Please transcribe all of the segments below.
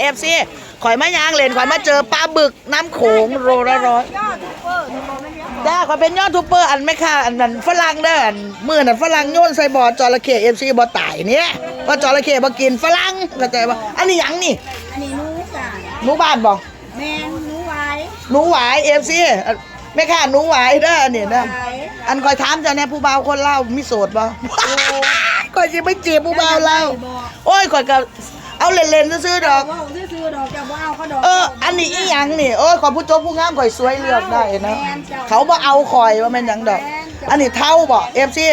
เอฟซีข่อยมายางเลนข่อยมาเจอปลาบึกน้ำโขงโลละร้อยยอดทุกเปิดโมไม่เยอะจ้าข่อยเป็นยอดทูบเบอร์อันไม่ค่ะอันนั้นฝรั่งเด้ออันมื่อนั้นฝรั่งโยนใส่บ่อจระเข้เอฟซีบ่ตายเนี่ยว่าจระเข้บ่กินฝรั่งเข้าใจป่ะอันนี้หยังนี่อันนี้หนูจ้ะหนูบ้านบ่แมนหนูไว้หนูหวายเอฟซีไม่ค่ะหนูหวายเด้ออันนี้เด้อไว้อันคอยถามเจ้าเนี่ยผู้บ่าวคนเล่าวมีโสดบ่คอยสิไปจีบผู้บ่าวเล่าวโอ้ยคอยก็ เอาเล่นๆซื้อๆดอก ว่าซื้อๆดอกจะว่าเอาเขาดอกเออ อันนี้อีหยังนี่โอ้ยขอผู้จบผู้งามข่อยสวยเลือกได้นะ เขาบ่เอาข่อยว่าแม่นหยังดอก อันนี้เท่าบ่เอฟซี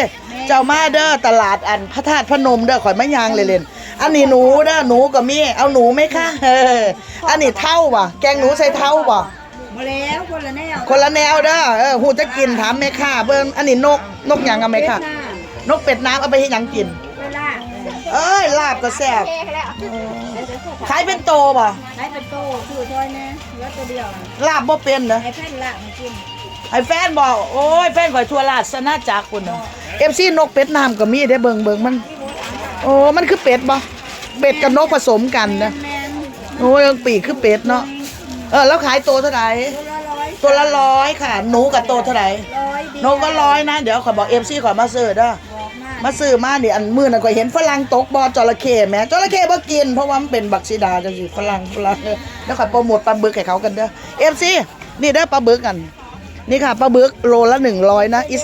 เจ้ามาเด้อตลาดอันพระธาตุพนมเด้อข่อยไม่ยางเลยเล่นอันนี้หนูเด้อหนูก็มี เอาหนูไหมคะเออ อันนี้เท่าบ่แกงหนูใส่เท่าบ่มาแล้วคนละแนวคนละแนวเด้อเออหูจะกินถามแม่ค้าเบิ่งอันนี้นกนกหยังอะแม่ค้าเวียดนามนกเป็ดน้ำเอาไปให้หยังกิน เวลาเอ้ยลาบก็แซ่บขายเป็นโตบ่ใช้เป็นโตคือถ้วยนะเหลือตัวเดียวลาบบ่เป็นเหรอไอ้แผ่นละมากินไอ้แฟนบอกโอ้ยแฟนข่อยทั่วราชนาจักรคุณเนาะเอฟซีนกเป็ดน้ำก็มีได้เบิ่งเบิ่งมัน โอ้มันคือเป็ดบ่เป็ดกับนกผสมกันนะแมนโอ้ยปีกคือเป็ดเนาะเออแล้วขายตัวเท่าไหร่ตัวละร้อยตัวละร้อยค่ะหนูกับตัวเท่าไหร่ร้อยเดียนกก็ร้อยนะ เดี๋ยวขอยบอกเอฟซีขอยมาซื้อเด้อบอกมา มาซื้อมานี่อันมือนั้นข่อยเห็นฝรั่งตกบอจระเข้แหมจระเข้บ่กิน เพราะว่ามันเป็นบักซีดาจังซี่ฝรั่งฝรั่งเออแล้วข่อยโปรโมทปลาบึกให้เขากันเด้อเอฟซีนี่เด้อปลาบึกกัน นี่ค่ะปลาบึกโลละ100นะอิส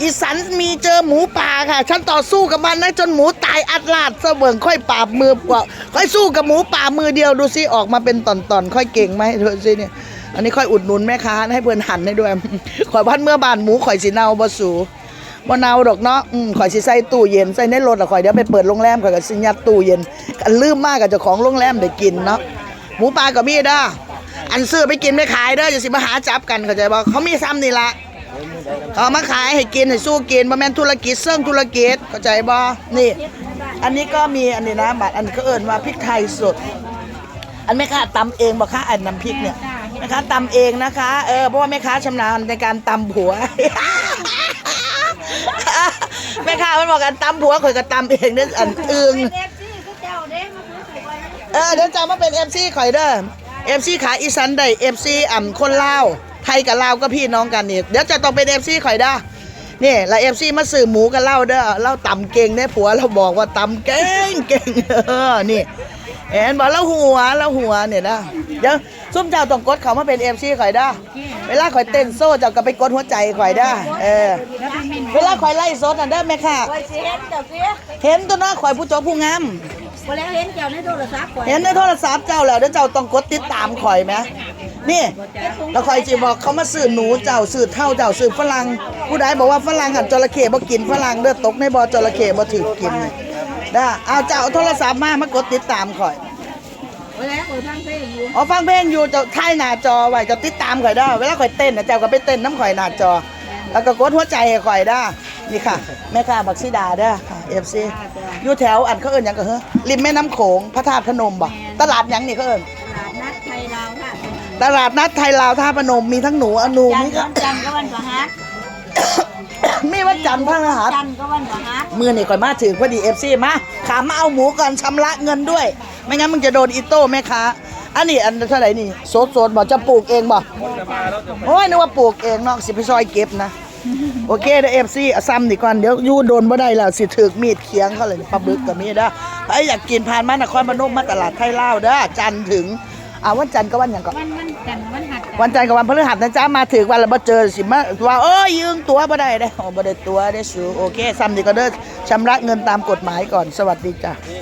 อีสันมีเจอหมูป่าค่ะ ฉันต่อสู้กับมันนะจนหมูตายอัดลาดเสเบิงค่อยปราบมือกว่าค่อยสู้กับหมูป่ามือเดียวดูสิออกมาเป็นตอนๆค่อยเก่งไหมเธอสิเนี่ยอันนี้ค่อยอุดหนุนแม่ค้าให้เพื่อนหันให้ด้วยข่อยพันเมื่อบานหมูข่อยสิเนาบ่สู บ่เนาดอกเนาะอืมข่อยสิใส่ตู้เย็นใส่ในรถอะข่อยเดี๋ยวไปเปิดโรงแรมข่อยก็สิยัดตู้เย็นกันลืมมากกับเจ้าของโรงแรมได้กินเนาะหมูป่าก็มีเด้ออันซื้อไปกินไม่ขายเด้ออย่าสิมาหาจับกันเข้าใจบ่เขามีซ้ำนี่ละเอามาขายให้กินให้สู้กินบ่แม่นธุรกิจเสื่องธุรกิจเข้าใจบ่นี่ อันนี้ก็มีอันนี้นะบัตรอันก็เอิ้นว่าพริกไทยสด อันแม่ค้าตำเองบ่คะอันน้ำพริกเนี่ยแม่ค้าตำเองนะคะเออเพราะว่าแม่ค้าชำนาญในการตำผัว ค้ามันบอกกันตำผัวข่อยก็ตำเองเด้ออันอึงเอฟซีก็เจ้าเด้มาซื้อสวยเออเดี๋ยวจะมาเป็น MC ข่อยเด้อ MC ขายอีสันได้ FC อ่ำคนลาวไทยกับลาวก็พี่น้องกันนี่เดี๋ยวจะต้องเป็น MC ข่อยเด้อนี่แล้ว FC มาซื้อหมูกับเล้าเด้อเล้าตำเก่งได้ผัวเราบอกว่าตำเก่งเก่งเออนี่เห็นบอกแล้วหัวแล้วหัวเนี่ยนะเดี๋ยวซุ่มเจ้าต้องกดเขามาเป็น MC ข่อยเด้อ เวลาข่อยเต้นโซ่เจ้าก็ไปกดหัวใจข่อยเด้อเออ เวลาข่อยไล่สดน่ะเด้อแม่ค่ะไว้สิเห็นเจ้าเสียเห็นตัวน้าข่อยผู้จบผู้งามพอแล้วเห็นเจ้าในโทรศัพท์ก่อนเห็นในโทรศัพท์เจ้าแล้วเดี๋ยวเจ้าต้องกดติดตามข่อยไหมนี่แล้วข่อยจีบอกเขามาสื่อหนูเจ้าสื่อเท่าเจ้าสื่อฝรั่งผู้ใดบอกว่าฝรั่งหันจระเข้บ่กินฝรั่งเด้อตกในบ่อจระเข้บ่ถือกินนี่ได้เอาเจ้าเอาโทรศัพท์มามากดติดตามข่อย พอแล้วเออทางเพลงอยู่อ๋อฟังเพลงอยู่เจ้าถ่ายหน้าจอไว้เจ้าติดตามข่อยได้อเวลาข่อยเต้นนะเจ้าก็ไปเต้นน้ำข่อยหน้าจอ แล้วก็กดหัวใจให้ข่อยได้อนี่ค่ะแม่ค้าบักซิดาเด้อค่ะ FC อยู่แถวอันเขาเอิ้นหยังก็เฮ้อริมแม่น้ำโขงพระธาตุพนมบ่ตลาดหยังนี่เขาเอิ้นตลาดนัดไทยลาวค่ะตลาดนัดไทยลาวท่าพนมมีทั้งหนูอนูจันมีทร์วันจันทร์ก็วันพฤหัส มีวันจันทร์พฤหัสจันทร์ก็วันพฤหัสมือนี่ก่อนมาถึงพอดีเอฟซีมาขามาเอาหมูก่อนชำระเงินด้วย ไม่งั้นมึงจะโดนอิโต้แม่ค้าอันนี้อันเท่าไหร่นี่โซดโซดบอกจะปลูกเองบ่โอ้ยนึกว่าปลูกเองเนาะสิไปซอยเก็บนะ โอเคเด้อเอฟซีเอาซ้ำนี่ก่อนเดี๋ยวอยูโดนบ่ได้แล้วสิถึกมีดเคียงเขาเลยปลาบึกกับมีเด้อไอ้อยากกินผ่านมานครพนมมาตลาดไทยลาวเด้อจันทร์ถึงอ่าวันจันทร์ก็วันหยังก็วัน วันจันทร์วันหัสวันจันทร์กับวันพฤหัสนะจ๊ะมาถึงวันละบ่เจอสิมาว่าเอ้ยยืมตัวบ่ได้ได้อบ่ได้ตัวได้สูโอเคซ้ำนี่ก็เด้อชำระเงินตามกฎหมายก่อนสวัสดีจ้ะ